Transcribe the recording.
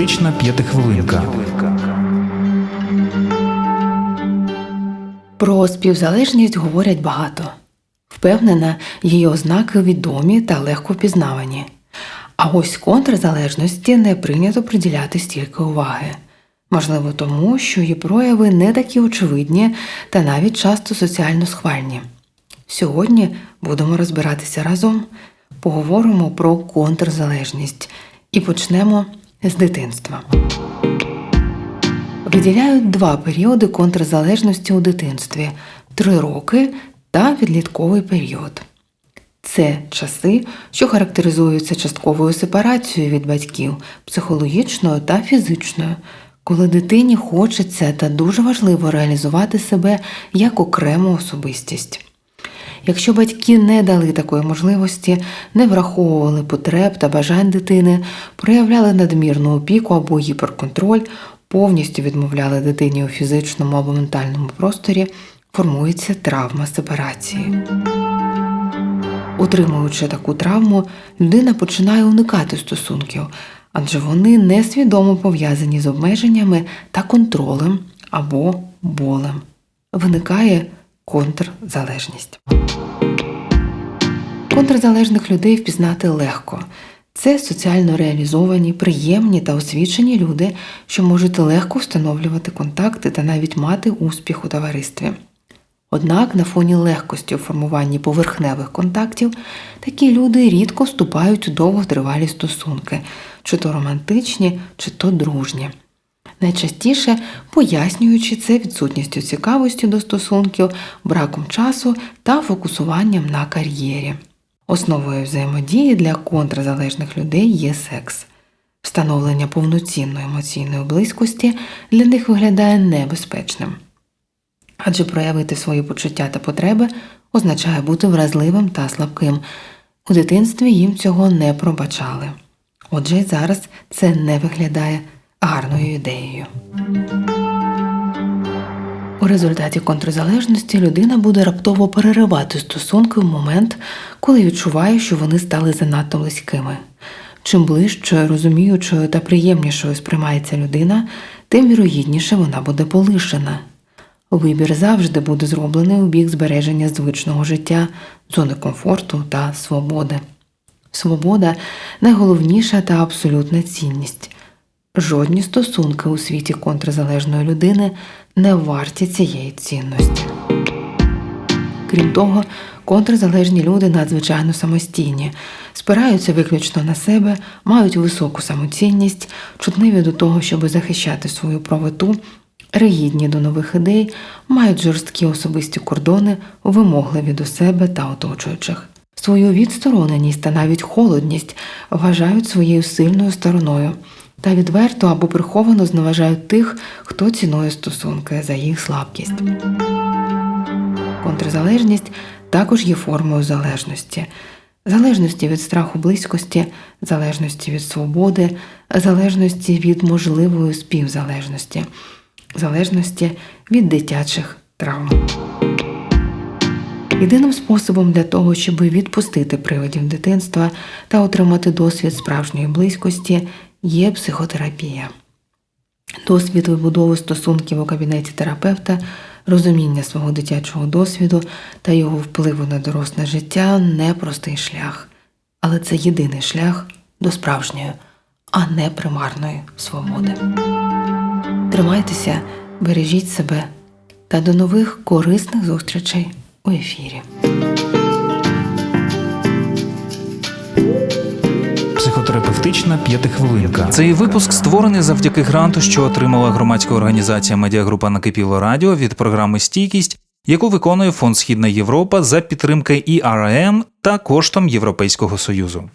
Психотерапевтична п'ятихвилинка. Про співзалежність говорять багато. Впевнена, її ознаки відомі та легко впізнавані. А ось контрзалежності не прийнято приділяти стільки уваги. Можливо, тому, що її прояви не такі очевидні та навіть часто соціально схвальні. Сьогодні будемо розбиратися разом, поговоримо про контрзалежність і почнемо з дитинства. Виділяють два періоди контрзалежності у дитинстві три роки та підлітковий період. Це часи, що характеризуються частковою сепарацією від батьків, психологічною та фізичною, коли дитині хочеться та дуже важливо реалізувати себе як окрему особистість. Якщо батьки не дали такої можливості, не враховували потреб та бажань дитини, проявляли надмірну опіку або гіперконтроль, повністю відмовляли дитині у фізичному або ментальному просторі, формується травма сепарації. Утримуючи таку травму, людина починає уникати стосунків, адже вони несвідомо пов'язані з обмеженнями та контролем або болем. Виникає контрзалежність. Контрзалежних людей впізнати легко. Це соціально реалізовані, приємні та освічені люди, що можуть легко встановлювати контакти та навіть мати успіх у товаристві. Однак на фоні легкості у формуванні поверхневих контактів такі люди рідко вступають у довготривалі стосунки, чи то романтичні, чи то дружні. Найчастіше пояснюючи це відсутністю цікавості до стосунків, браком часу та фокусуванням на кар'єрі. Основою взаємодії для контрзалежних людей є секс. Встановлення повноцінної емоційної близькості для них виглядає небезпечним. Адже проявити свої почуття та потреби означає бути вразливим та слабким. У дитинстві їм цього не пробачали. Отже, зараз це не виглядає гарною ідеєю. У результаті контрзалежності людина буде раптово переривати стосунки в момент, коли відчуває, що вони стали занадто близькими. Чим ближчою, розуміючою та приємнішою сприймається людина, тим вірогідніше вона буде полишена. Вибір завжди буде зроблений у бік збереження звичного життя, зони комфорту та свободи. Свобода найголовніша та абсолютна цінність. Жодні стосунки у світі контрзалежної людини не варті цієї цінності. Крім того, контрзалежні люди надзвичайно самостійні, спираються виключно на себе, мають високу самоцінність, чутливі до того, щоб захищати свою правоту, ригідні до нових ідей, мають жорсткі особисті кордони, вимогливі до себе та оточуючих. Свою відстороненість та навіть холодність вважають своєю сильною стороною та відверто або приховано зневажають тих, хто цінує стосунки за їх слабкість. Контрзалежність також є формою залежності. Залежності від страху близькості, залежності від свободи, залежності від можливої співзалежності, залежності від дитячих травм. Єдиним способом для того, щоб відпустити приводів дитинства та отримати досвід справжньої близькості, є психотерапія. Досвід вибудови стосунків у кабінеті терапевта, розуміння свого дитячого досвіду та його впливу на доросле життя непростий шлях, але це єдиний шлях до справжньої, а не примарної свободи. Тримайтеся, бережіть себе та до нових корисних зустрічей у ефірі. Психотерапевтична п'ятихвилинка. Цей випуск створений завдяки гранту, що отримала громадська організація Медіагрупа Накипіло Радіо від програми Стійкість, яку виконує Фонд Східна Європа за підтримки ІРМ та коштом Європейського Союзу.